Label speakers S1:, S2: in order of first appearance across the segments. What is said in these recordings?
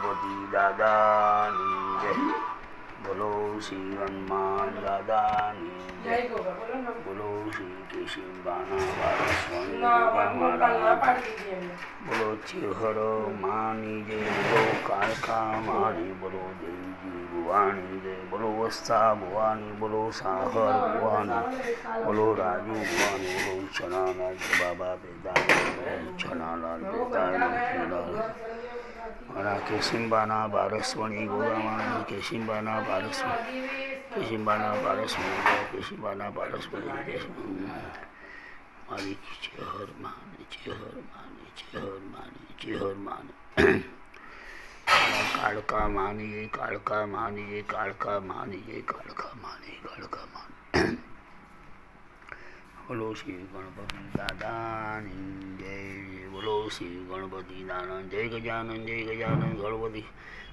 S1: ગણપતિ દાદાની જય બોલો શ્રી હનુમાન દાદાની જય બોલો શ્રી કેશીબાના બોલો ચિહર માની જય બોલો કાળકા મારી બોલો દેવજી ભુવાની જય બોલો વસ્તા ભુવાની બોલો સાહર ભુવાની બોલો રાજુ ભુવાની બોલો ચણાલાલ બાબા પેદા ચણાલાલ પેદાની મારા કેશિંબાના બારસવણી ગોગામાના કેશિંબાના બારસવણી કેશિંબાના બારસવણી કેશિંબાના બારસવણી કેશિંબા મારી ચેહર માને ચેહર માને ચેહર માને ચેહર માને. કાળકા માની કાળકા માની કાળકા માની કાળકા માની કાળકા માની બોલો શ્રી ગણપતિ દાદાની જય. બોલો શ્રી ગણપતિ દાનંદ જય ગજાનંદ જય ગજાનંદ, ગણપતિ.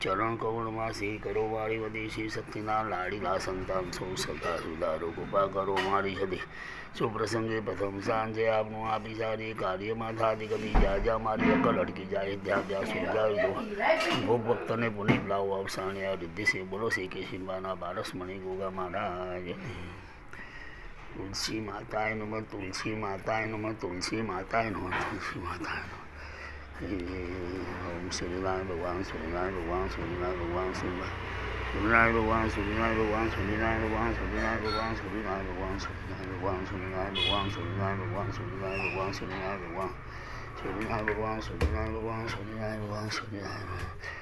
S1: ચરણ કવળમાં શ્રી કરો વાળી વધી શ્રી શક્તિના લાડીલા સંતાન સૌ સદા સુધારો કૃપા કરો મારી સદી સુપ્રસંગે પ્રથમ સાંજે આપનું આપી સારી કાર્યમાં થાતી કદી જ્યાં મારી અકલ અટકી જાય, ત્યાં ત્યાં સુધારી દો. ભોગ ભક્તને પુનિત લાવો અવસાણે આ રિદ્ધિ શ્રી બોલો શ્રી કેશિંબાના બારસમણી ગોગા મહારાજ. તુલસી માતાએ નમઃ તુલસી માતાએ નમઃ તુલસી માતાએ નમઃ તુલસી માતાએ નમઃ ઓમ સૂર્યનારાયણ ભગવાન સૂર્યનારાયણ ભગવાન સૂર્યનારાયણ ભગવાન સૂર્યનારાયણ ભગવાન સૂર્યનારાયણ ભગવાન સૂર્યનારાયણ ભગવાન સૂર્યનારાયણ ભગવાન સૂર્યનારાયણ ભગવાન સૂર્યનારાયણ ભગવાન સૂર્યનારાયણ ભગવાન સૂર્યનારાયણ ભગવાન સૂર્યનારાયણ ભગવાન સૂર્યનારાયણ ભગવાન સૂર્યનારાયણ ભગવાન સૂર્યનારાયણ ભગવાન સૂર્યનારાયણ ભગવાન સૂર્યનારાયણ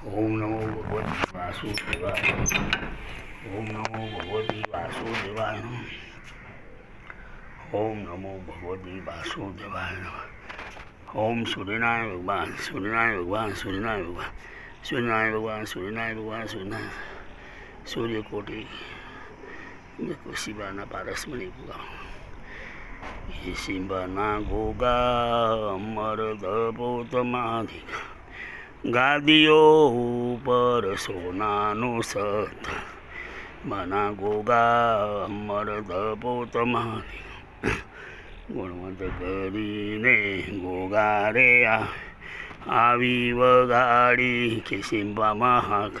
S1: ઓમ નમો ભગવતી વાસુદેવાય ઓમ નમો ભગવતી વાસુદેવાય ઓમ નમો ભગવતી વાસુદેવાય ઓમ સૂર્યનારાયણ ભગવાન સૂર્યનારાયણ ભગવાન સૂર્યનારાયણ ભગવાન સૂર્યનારાયણ ભગવાન સૂર્યનારાયણ ભગવાન સૂર્યનારાયણ સૂર્યકોટી શિવાના પારસમણી ભગવાન એ શિંબાના ગોગા અમર દપોતમાધિ ગાદીઓ ઉપર સોનાનું સત મના ગોગા અમર દપોતમાધિ ગુણવંત કરીને ગોગારે આ. આવી વગાડી કે સિંબા હાક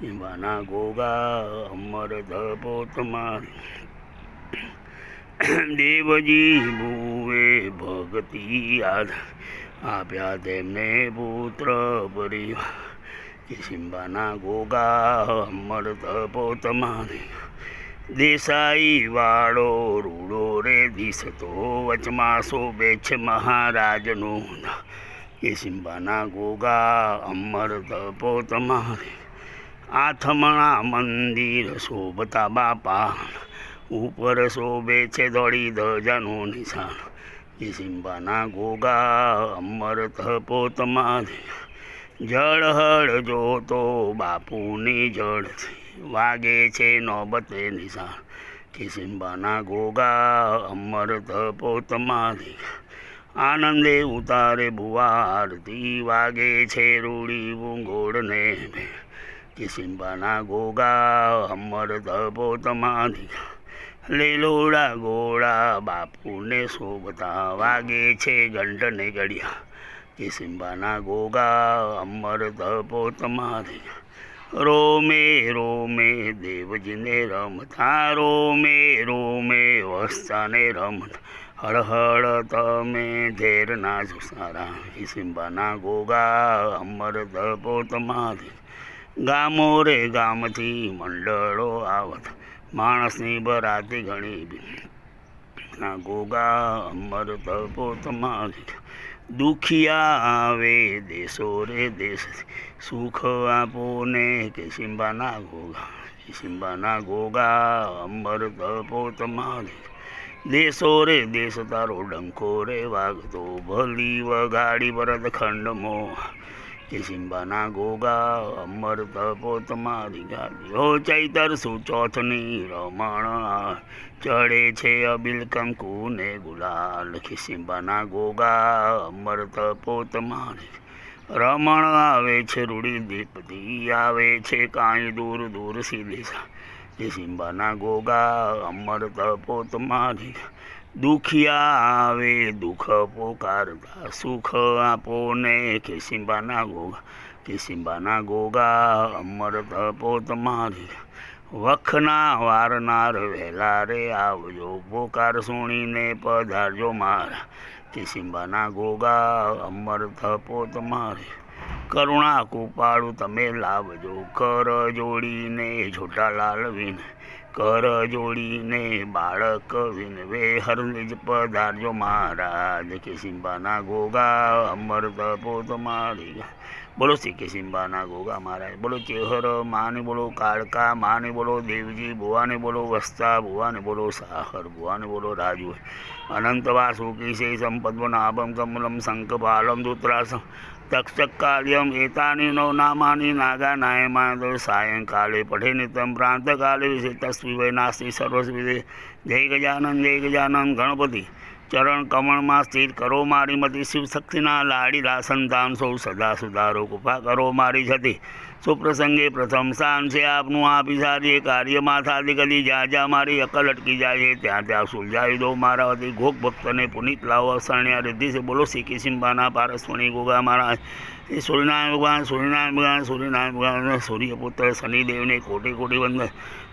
S1: સિંબાના ગોગા અમર ધપોતમાં દેવજી ભુવે ભક્તિ યાદ આપ્યા તેમને પુત્ર પરિવાર કે સિંબાના ગોગા અમર ધપોતમાં દેસાઈ વાળો રૂડો રે દિશતો વચમાં શોભે છે મહારાજનો એ સિંબાના ગોગા અમર તપો તમારે આથમણા મંદિર શોભતા બાપા ઉપર શોભે છે દોડી ધજાનું નિશાન. એ સિંબાના ગોગા અમરથ પોતમાં જળહળ જળ હળ જોતો બાપુની જળથી વાગે છે નોબતે નિશાન કે સિંબાના ગોગા અમરથ પોતમાંથી આનંદે ઉતારે ભુવા આરતી વાગે છે રૂડી ભૂંગોળને કે સિંબાના ગોગા અમર તપો તમારી. લીલોડા ગોળા બાપુને શોભતા વાગે છે ઘંટને ગળ્યા કે સિંબાના ગોગા અમર તપો તમારી રોમે રોમે, દેવજીને રમતા, રોમે રોમે વસ્તાને રમતા. હળહળ તમે ધેરના છો સારા. એ સિંબાના ગોગા અમર તપો તમારી ગામો રે ગામથી મંડળો આવત. માણસની બરાતી ઘણી ના ગોગા, અમર તપો તમારી. દુખિયા આવે દેશો રે દેશ. સુખ આપો ને કે સિંબાના ગોગા. સિંબાના ગોગા અંબર તપો તમારી. દેશો રે દેશ તારો ડંકો રે વાગતો ભલી વગાડી ભરત ખંડમો. કિશિંબાના ગોગા, અમર તપો તમારી ગાડીઓ, ચૈતર સુચોથની રમણ, ચડે છે અબિલ કંકુ ને ગુલાલ ખિસિંબાના ગોગા, અમર તપો તમારી રમણ, આવે છે રૂડી દીપતી, આવે છે કાંઈ દૂર દૂર સીધી. સિંબાના ગોગા, અમર તપો તમારી દુખિયા આવે, દુઃખ પોકારતા સુખ આપો ને કિશિંબાના ગોગા કિશિંબાના ગોગા, અમર તપો તમારી વખના વારનાર વહેલા રે આવજો, પોકાર સુણીને પધારજો મારા. કિશિંબાના ગોગા, અમર તપો તમારી કરુણા કૃપાળું તમે લાવજો, કર જોડીને છોટા લાલ વિને કર જોડીને બાળક વિનવે. હરલિજ પધારજો મહારાજ. કે સિંબાના ગોગા અમર તપો મારી. બોલો શ્રી કે સિંબાના ગોગા મહારાજ. બોલો ચેહર માને બોલો કાળકા, માને બોલો દેવજી, ભુવાને બોલો વસ્તા, ભુવાને બોલો સાહર, ભુવાને બોલો રાજુ. અનંત વાસુકી સે સંપદ્મનાભમ કમલમ શંખપાલમ દુત્રાસમ તક્ષકાલ્યમ એતાની નો નામાની નાગા નાયમાદ સાયંકાલે પઠે નિતમ પ્રાંતકાલે વિશે તસ્વી વૈ નાસ્તિ સર્વસ્વિદે જય ગજાનંદ જય ગજાનંદ ગણપતિ ચરણ કમળમાં સ્થિર કરો મારી મતી શિવ શક્તિના લાડીલા સંતાન સૌ સદા સુધારો કૃપા કરો મારી છતી સુપ્રસંગે સ્થાન છે. આપનું આપી સારી કાર્યમાં થાતી કદી જ્યાં જ્યાં મારી અકલ અટકી જાય છે. ત્યાં ત્યાં સુલઝાવી દો મારા વતી ગોક ભક્તને પુનિત લાવો. શરણ્યા રિદ્ધિ છે. બોલો, શ્રી કિશિંબાના પારસ્વણી ગોગા મહારાજ. એ સૂર્યનારાયણ ભગવાન સૂર્યનારાયણ ભગવાન સૂર્યનારાયણ ભગવાન સૂર્યપુત્ર શનિદેવને કોટી કોટી વંદન.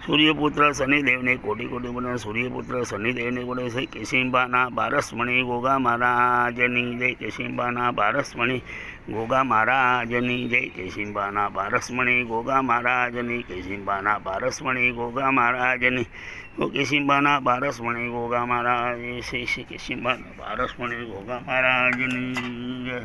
S1: સૂર્યપુત્ર શનિદેવને કોટી કોટી વંદન. સૂર્યપુત્ર શનિદેવને બોલે, શ્રી કેશિંબાના પારસમણી ગોગા મહારાજની જય. કેશિંબાના પારસમણી ગોગા મહારાજની જય કેશિંબાના પારસમણી, ગોગા મહારાજની કેશિંબાના પારસમણી, ગોગા મહારાજની કેશિંબાના પારસમણી, ગોગા મહારાજ, શ્રી શ્રી કેશિંબાના પારસમણી, ગોગા મહારાજની જય.